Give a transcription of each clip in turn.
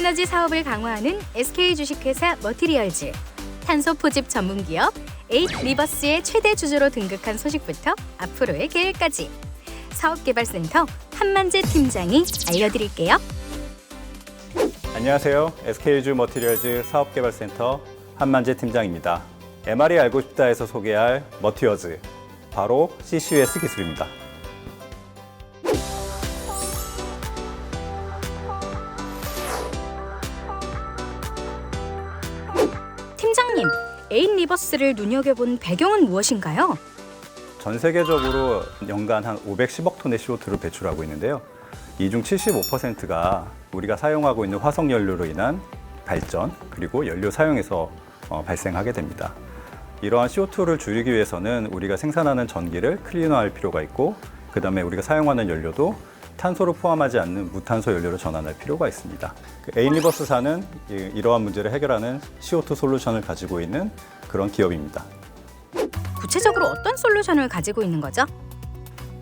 에너지 사업을 강화하는 SK 주식회사 머티리얼즈, 탄소 포집 전문 기업 에잇 리버스의 최대 주주로 등극한 소식부터 앞으로의 계획까지 사업개발센터 한만재 팀장이 알려드릴게요. 안녕하세요. SK주 머티리얼즈 사업개발센터 한만재 팀장입니다. MR이 알고 싶다에서 소개할 머티어즈, 바로 CCUS 기술입니다. 팀장님, 에잇 리버스를 눈여겨본 배경은 무엇인가요? 전 세계적으로 연간 한 510억 톤의 CO2를 배출하고 있는데요. 이 중 75%가 우리가 사용하고 있는 화석 연료로 인한 발전 그리고 연료 사용에서 어, 발생하게 됩니다. 이러한 CO2를 줄이기 위해서는 우리가 생산하는 전기를 클리너할 필요가 있고 그다음에 우리가 사용하는 연료도 탄소를 포함하지 않는 무탄소 연료로 전환할 필요가 있습니다. 그 에인리버스사는 이- 이러한 문제를 해결하는 CO2 솔루션을 가지고 있는 그런 기업입니다. 구체적으로 어떤 솔루션을 가지고 있는 거죠?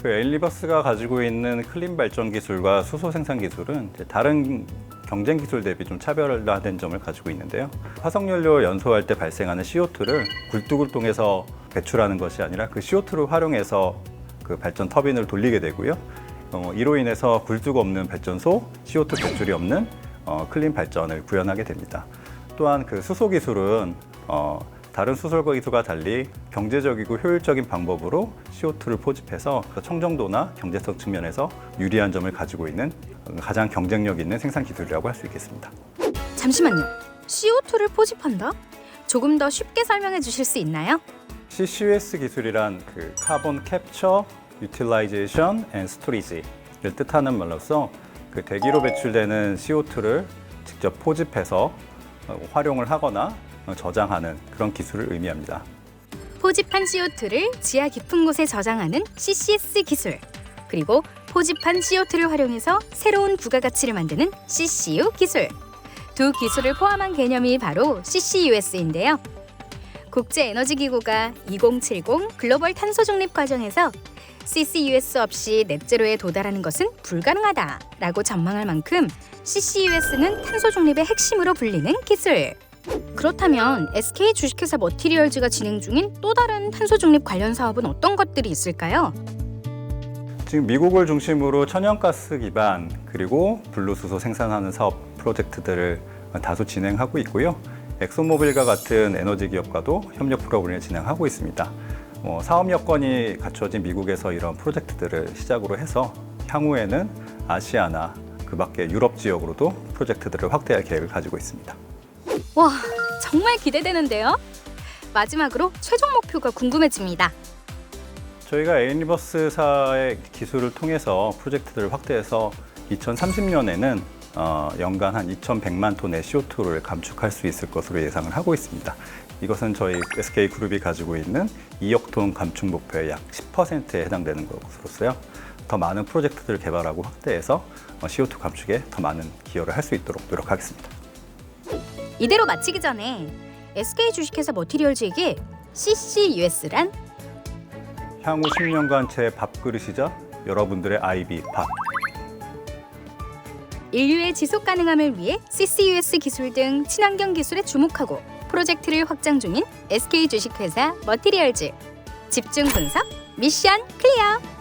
그 에일리버스가 가지고 있는 클린 발전 기술과 수소 생산 기술은 다른 경쟁 기술 대비 좀 차별화된 점을 가지고 있는데요. 화석연료 연소할 때 발생하는 CO2를 굴뚝을 통해서 배출하는 것이 아니라 그 CO2를 활용해서 그 발전 터빈을 돌리게 되고요. 어, 이로 인해서 굴뚝 없는 발전소, CO2 배출이 없는 어, 클린 발전을 구현하게 됩니다. 또한 그 수소 기술은 어, 다른 수소 기술과 달리 경제적이고 효율적인 방법으로 CO2를 포집해서 청정도나 경제성 측면에서 유리한 점을 가지고 있는 가장 경쟁력 있는 생산 기술이라고 할 수 있겠습니다. 잠시만요. CO2를 포집한다? 조금 더 쉽게 설명해 주실 수 있나요? CCUS 기술이란 그 카본 캡처, 유틸라이제이션 앤 스토리지를 뜻하는 말로서 그 대기로 배출되는 CO2를 직접 포집해서 어, 활용을 하거나 어, 저장하는 그런 기술을 의미합니다. 포집한 CO2를 지하 깊은 곳에 저장하는 CCS 기술, 그리고 포집한 CO2를 활용해서 새로운 부가가치를 만드는 CCU 기술. 두 기술을 포함한 개념이 바로 CCUS인데요. 국제에너지기구가 2070 글로벌 탄소 중립 과정에서 CCUS 없이 넷제로에 도달하는 것은 불가능하다라고 전망할 만큼 CCUS는 탄소 중립의 핵심으로 불리는 기술. 그렇다면 SK 주식회사 머티리얼즈가 진행 중인 또 다른 탄소 중립 관련 사업은 어떤 것들이 있을까요? 지금 미국을 중심으로 천연가스 기반 그리고 블루수소 생산하는 사업 프로젝트들을 다수 진행하고 있고요. 엑소모빌과 같은 에너지 기업과도 협력 프로그램을 진행하고 있습니다. 어, 사업 여건이 갖춰진 미국에서 이런 프로젝트들을 시작으로 해서 향후에는 아시아나 그 밖에 유럽 지역으로도 프로젝트들을 확대할 계획을 가지고 있습니다. 와, 정말 기대되는데요. 마지막으로 최종 목표가 궁금해집니다. 저희가 에인리버스사의 기술을 통해서 프로젝트들을 확대해서 2030년에는 어, 연간 한 2,100만 톤의 CO2를 감축할 수 있을 것으로 예상을 하고 있습니다. 이것은 저희 SK 그룹이 가지고 있는 2억 톤 감축 목표의 약 10%에 해당되는 것으로서요. 더 많은 프로젝트들을 개발하고 확대해서 어, CO2 감축에 더 많은 기여를 할 수 있도록 노력하겠습니다. 이대로 마치기 전에 SK 주식회사 머티리얼즈에게 CCUS란 향후 10년간 제 밥그릇이자 여러분들의 아이비 밥 인류의 지속 가능함을 위해 CCUS 기술 등 친환경 기술에 주목하고 프로젝트를 확장 중인 SK 주식회사 머티리얼즈 집중 분석 미션 클리어.